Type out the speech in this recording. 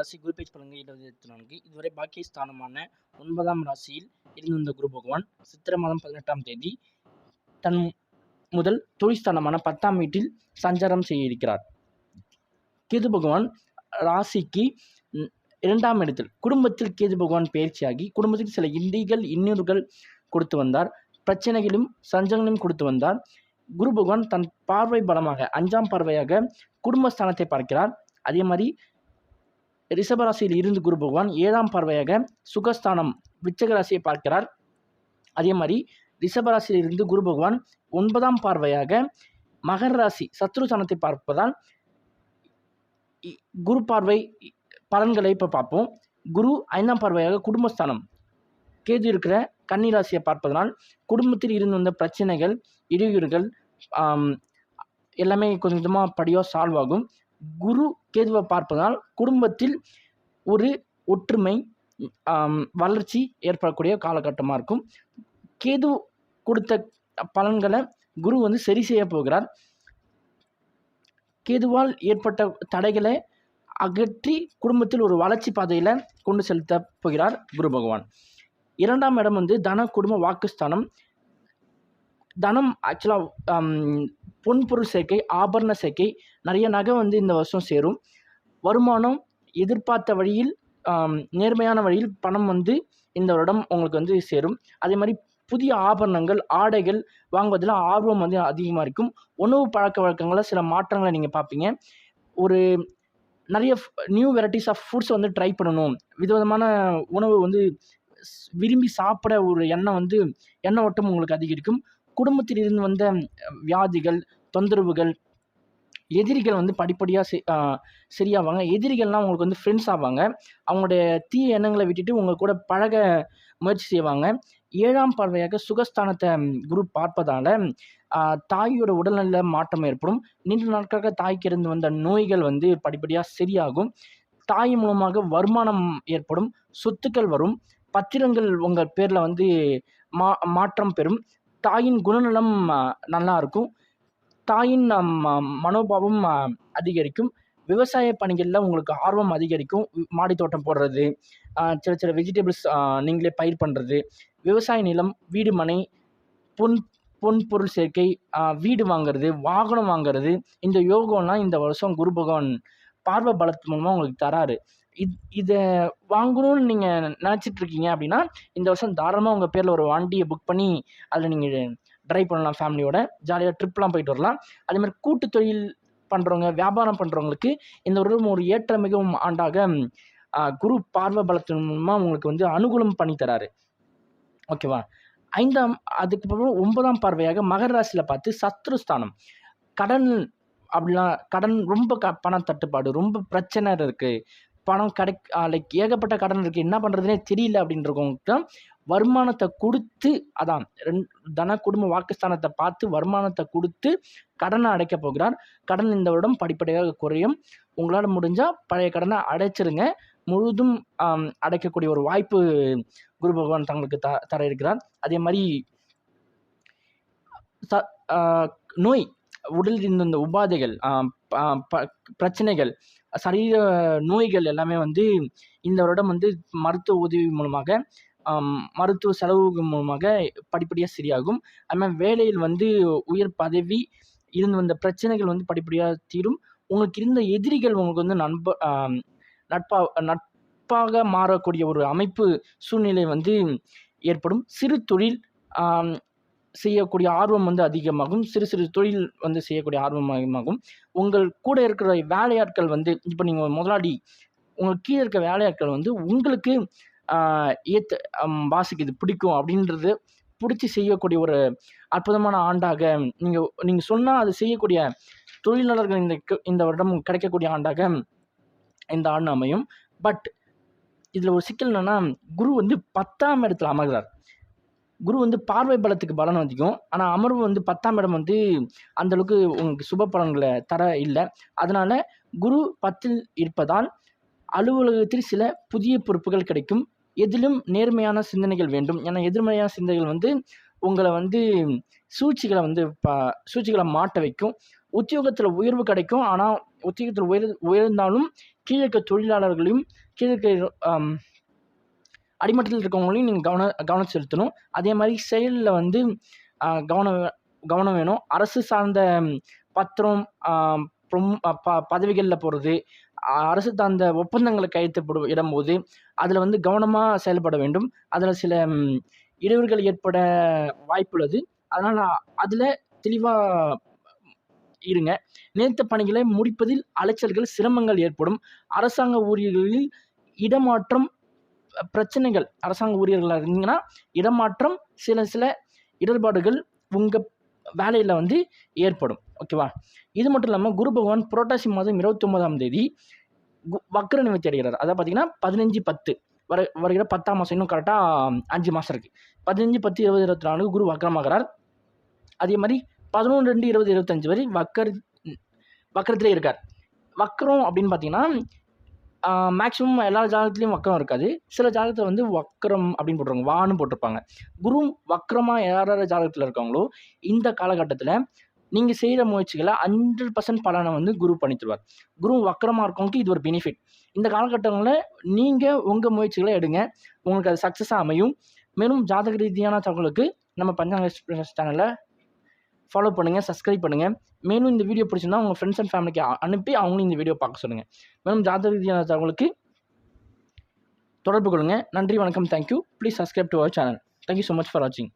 ராசி குரு பேஜ் பலன்கள் இருபது இருபத்தி நான்கு. இதுவரை பாக்கியஸ்தானமான ஒன்பதாம் ராசியில் இருந்து வந்த குரு பகவான் சித்திரை மாதம் பதினெட்டாம் தேதி தன் முதல் தொழில் ஸ்தானமான பத்தாம் வீட்டில் சஞ்சாரம் செய்ய இருக்கிறார். கேது பகவான் ராசிக்கு இரண்டாம் இடத்தில் குடும்பத்தில் கேது பகவான் பயிற்சியாகி குடும்பத்தில் சில இந்திகள் இன்னொருகள் கொடுத்து வந்தார். பிரச்சனைகளும் சஞ்சலங்களும் கொடுத்து வந்தார். குரு பகவான் தன் பார்வை பலமாக அஞ்சாம் பார்வையாக குடும்பஸ்தானத்தை பார்க்கிறார். அதே மாதிரி ரிஷபராசியில் இருந்து குரு பகவான் ஏழாம் பார்வையாக சுகஸ்தானம் விச்சக ராசியை பார்க்கிறார். அதே மாதிரி ரிஷபராசியில் இருந்து குரு பகவான் ஒன்பதாம் பார்வையாக மகர ராசி சத்ருஸ்தானத்தை பார்ப்பதால் இ- குரு பார்வை பலன்களை இப்போ பார்ப்போம். குரு ஐந்தாம் பார்வையாக குடும்பஸ்தானம். கேது இருக்கிற கன்னிராசியை பார்ப்பதனால் குடும்பத்தில் இருந்து வந்த பிரச்சனைகள் இடையூறுகள் எல்லாமே கொஞ்சம் கொஞ்சமாக படியாக சால்வ் ஆகும். குரு கேதுவை பார்ப்பதால் குடும்பத்தில் ஒரு ஒற்றுமை வளர்ச்சி ஏற்படக்கூடிய காலகட்டமாக இருக்கும். கேது கொடுத்த பலன்களை குரு வந்து சரி செய்ய போகிறார். கேதுவால் ஏற்பட்ட தடைகளை அகற்றி குடும்பத்தில் ஒரு வளர்ச்சி பாதையில் கொண்டு செலுத்த போகிறார் குரு பகவான். இரண்டாம் இடம் வந்து தன குடும்ப வாக்குஸ்தானம். தனம் ஆக்சுவலாக பொன் பொருள் சேர்க்கை ஆபரண சேர்க்கை நிறைய நகை வந்து இந்த வருஷம் சேரும். வருமானம் எதிர்பார்த்த வழியில் நேர்மையான வழியில் பணம் வந்து இந்த வருடம் உங்களுக்கு வந்து சேரும். அதே மாதிரி புதிய ஆபரணங்கள் ஆடைகள் வாங்குவதில் ஆர்வம் வந்து அதிகமாக இருக்கும். உணவு பழக்க வழக்கங்களில் சில மாற்றங்களை நீங்கள் பார்ப்பீங்க. ஒரு நிறைய நியூ வெரைட்டிஸ் ஆஃப் ஃபுட்ஸ் வந்து ட்ரை பண்ணணும். விதவிதமான உணவு வந்து விரும்பி சாப்பிட ஒரு எண்ணம் வந்து எண்ண ஓட்டம் உங்களுக்கு அதிகரிக்கும். குடும்பத்தில் இருந்து வந்த வியாதிகள் தொந்தரவுகள் எதிரிகள் வந்து படிப்படியாக செ சரியாவாங்க. எதிரிகள்லாம் உங்களுக்கு வந்து ஃப்ரெண்ட்ஸ் ஆவாங்க. அவங்களுடைய தீய எண்ணங்களை விட்டுட்டு உங்கள் கூட பழக முயற்சி செய்வாங்க. ஏழாம் பார்வையாக சுகஸ்தானத்தை குரு பார்ப்பதால் தாயோட உடல்நல மாற்றம் ஏற்படும். நீண்ட நாட்களாக தாய்க்கு இருந்து வந்த நோய்கள் வந்து படிப்படியாக சரியாகும். தாய் மூலமாக வருமானம் ஏற்படும். சொத்துக்கள் வரும். பத்திரங்கள் உங்கள் பேரில் வந்து மா மாற்றம் பெறும். தாயின் குணநலம் நல்லா இருக்கும் தாயின் மனோபாவம் அதிகரிக்கும். விவசாய பணிகளில் உங்களுக்கு ஆர்வம் அதிகரிக்கும். மாடி தோட்டம் போடுறது சில சில வெஜிடபிள்ஸ் நீங்களே பயிர் பண்ணுறது விவசாய நிலம் வீடு மனை பொன் பொன் பொருள் சேர்க்கை வீடு வாங்குறது வாகனம் வாங்குறது. இந்த யோகம்லாம் இந்த வருஷம் குரு பகவான் பார்வை பலத்து மூலமாக உங்களுக்கு தராரு. இது இதை வாங்கணும்னு நீங்கள் நினச்சிட்டு இருக்கீங்க அப்படின்னா இந்த வருஷம் தாராளமாக உங்கள் பேரில் ஒரு வண்டியை புக் பண்ணி அதில் நீங்கள் ட்ரைவ் பண்ணலாம் ஃபேமிலியோட ஜாலியாக ட்ரிப்லாம் போயிட்டு வரலாம். அதேமாதிரி கூட்டு தொழில் பண்ணுறவங்க வியாபாரம் பண்ணுறவங்களுக்கு இந்த வருடம் ஒரு ஏற்ற மிகவும் ஆண்டாக குரு பார்வை பலத்தின் மூலமாக உங்களுக்கு வந்து அனுகூலம் பண்ணித்தராரு ஓகேவா? ஐந்தாம் அதுக்கப்புறம் ஒன்பதாம் பார்வையாக மகர ராசியில் பார்த்து சத்ருஸ்தானம் கடன் அப்படிலாம் கடன் ரொம்ப க பண தட்டுப்பாடு ரொம்ப பிரச்சனை இருக்குது பணம் கிடை லைக் ஏகப்பட்ட கடன் இருக்குது என்ன பண்ணுறதுனே தெரியல அப்படின்றவங்களுக்கு வருமானத்தை கொடுத்து அதான் ரெண் தன குடும்ப வாக்குஸ்தானத்தை பார்த்து வருமானத்தை கொடுத்து கடனை அடைக்க போகிறார். கடன் இந்த வருடம் படிப்படியாக குறையும். உங்களால் முடிஞ்சால் பழைய கடனை அடைச்சிருங்க. முழுதும் அடைக்கக்கூடிய ஒரு வாய்ப்பு குரு பகவான் தங்களுக்கு த தர இருக்கிறார். அதே மாதிரி ச நோய் உடலில் இருந்த இந்த உபாதைகள் பிரச்சனைகள் சரீர நோய்கள் எல்லாமே வந்து இந்த வருடம் வந்து மருத்துவ உதவி மூலமாக மருத்துவ செலவு மூலமாக படிப்படியாக சரியாகும். அதுமாதிரி வேலையில் வந்து உயர் பதவி இருந்து வந்த பிரச்சனைகள் வந்து படிப்படியாக தீரும். உங்களுக்கு இருந்த எதிரிகள் உங்களுக்கு வந்து நண்ப நட்பா நட்பாக மாறக்கூடிய ஒரு அமைப்பு சூழ்நிலை வந்து ஏற்படும். சிறு தொழில் செய்யக்கூடிய ஆர்வம் வந்து அதிகமாகும். சிறு சிறு தொழில் வந்து செய்யக்கூடிய ஆர்வம் அதிகமாகும். உங்கள் கூட இருக்கிற வேலையாட்கள் வந்து இப்போ நீங்கள் முதலாளி உங்கள் கீழே இருக்க வேலையாட்கள் வந்து உங்களுக்கு ஏத்து பாஸுக்கு இது பிடிக்கும் அப்படின்றது பிடிச்சி செய்யக்கூடிய ஒரு அற்புதமான ஆண்டாக நீங்கள் நீங்கள் சொன்னால் அது செய்யக்கூடிய தொழிலாளர்கள் இந்த க- இந்த வருடம் கிடைக்கக்கூடிய ஆண்டாக இந்த ஆண்டு அமையும். பட் இதில் ஒரு சிக்கல் என்னன்னா குரு வந்து பத்தாம் இடத்துல அமர்கிறார் குரு வந்து பார்வை பலத்துக்கு பலன் அதிகம். ஆனால் அமர்வு வந்து பத்தாம் இடம் வந்து அந்தளவுக்கு உங்களுக்கு சுப பலன்களை தர இல்லை. அதனால் குரு பத்தில் இருப்பதால் அலுவலகத்தில் சில புதிய பொறுப்புகள் கிடைக்கும். எதிலும் நேர்மையான சிந்தனைகள் வேண்டும். ஏன்னா எதிர்மறையான சிந்தனைகள் வந்து உங்களை வந்து சூழ்ச்சிகளை வந்து ப சூழ்ச்சிகளை மாட்ட வைக்கும். உத்தியோகத்தில் உயர்வு கிடைக்கும். ஆனால் உத்தியோகத்தில் உயர் உயர்ந்தாலும் கீழே தொழிலாளர்களையும் கீழே அடிமட்டத்தில் இருக்கவங்களையும் நீங்கள் கவன கவனம் செலுத்தணும் அதே மாதிரி செயலில் வந்து கவனம் கவனம் வேணும். அரசு சார்ந்த பத்திரம் ப்ரொம் ப பதவிகளில் போகிறது அரசு சார்ந்த ஒப்பந்தங்களை கையெழுத்து போடு அதில் வந்து கவனமாக செயல்பட வேண்டும். அதில் சில இடையூறுகள் ஏற்பட வாய்ப்புள்ளது. அதனால் அதில் தெளிவாக இருங்க. நினைத்த பணிகளை முடிப்பதில் அலைச்சல்கள் சிரமங்கள் ஏற்படும். அரசாங்க ஊழியர்களில் இடமாற்றம் பிரச்சனைகள் அரசாங்க ஊழியர்களாக இருந்தீங்கன்னா இடமாற்றம் சில சில இடர்பாடுகள் உங்கள் வேலையில் வந்து ஏற்படும். ஓகேவா இது மட்டும் இல்லாமல் குரு பகவான் புரோட்டாசி மாதம் இருபத்தொம்போதாம் தேதி கு- வக்ர நிவர்த்தி அடைகிறார். அதாவது பார்த்தீங்கன்னா பதினஞ்சு பத்து வர வருகிற பத்தாம் மாதம் இன்னும் கரெக்டாக அஞ்சு மாதம் இருக்குது பதினஞ்சு பத்து இருபது இருபத்தி நாலு குரு வக்கரமாகிறார் அதே மாதிரி பதினொன்று ரெண்டு இருபது இருபத்தஞ்சு வரை வக்கர் வக்கரத்திலே இருக்கார். வக்கரம் அப்படின்னு பார்த்தீங்கன்னா மேக்ஸிமம் எல்லா ஜாதகத்துலேயும் வக்கரம் இருக்காது. சில ஜாதகத்தில் வந்து வக்கரம் அப்படின்னு போட்டிருப்பாங்க வான்னு போட்டிருப்பாங்க. குரு வக்கரமாக யார் யார் ஜாதகத்தில் இருக்காங்களோ இந்த காலகட்டத்தில் நீங்கள் செய்கிற முயற்சிகளை ஹண்ட்ரட் பர்சன்ட் பலனை வந்து குரு பண்ணி தருவார் குரு வக்கரமாக இருக்கவங்களுக்கு இது ஒரு பெனிஃபிட் இந்த காலகட்டங்களில் நீங்கள் உங்கள் முயற்சிகளை எடுங்க. உங்களுக்கு அது சக்ஸஸாக அமையும். மேலும் ஜாதக ரீதியான தகவலுக்கு நம்ம பஞ்சாங்க எக்ஸ்பிரஸ் சேனலில் ஃபாலோ பண்ணுங்கள் சப்ஸ்கிரைப் பண்ணுங்கள் மேலும் இந்த வீடியோ பிடிச்சிருந்தா உங்கள் ஃப்ரெண்ட்ஸ் அண்ட் ஃபேமிலிக்கு அனுப்பி அவங்களும் இந்த வீடியோ பார்க்க சொல்லுங்கள் மேலும் ஜாதக ரீதியான தகவலுக்கு தொடர்பு கொள்ளுங்கள் நன்றி வணக்கம் thank you please subscribe to our channel thank you so much for வாட்சிங்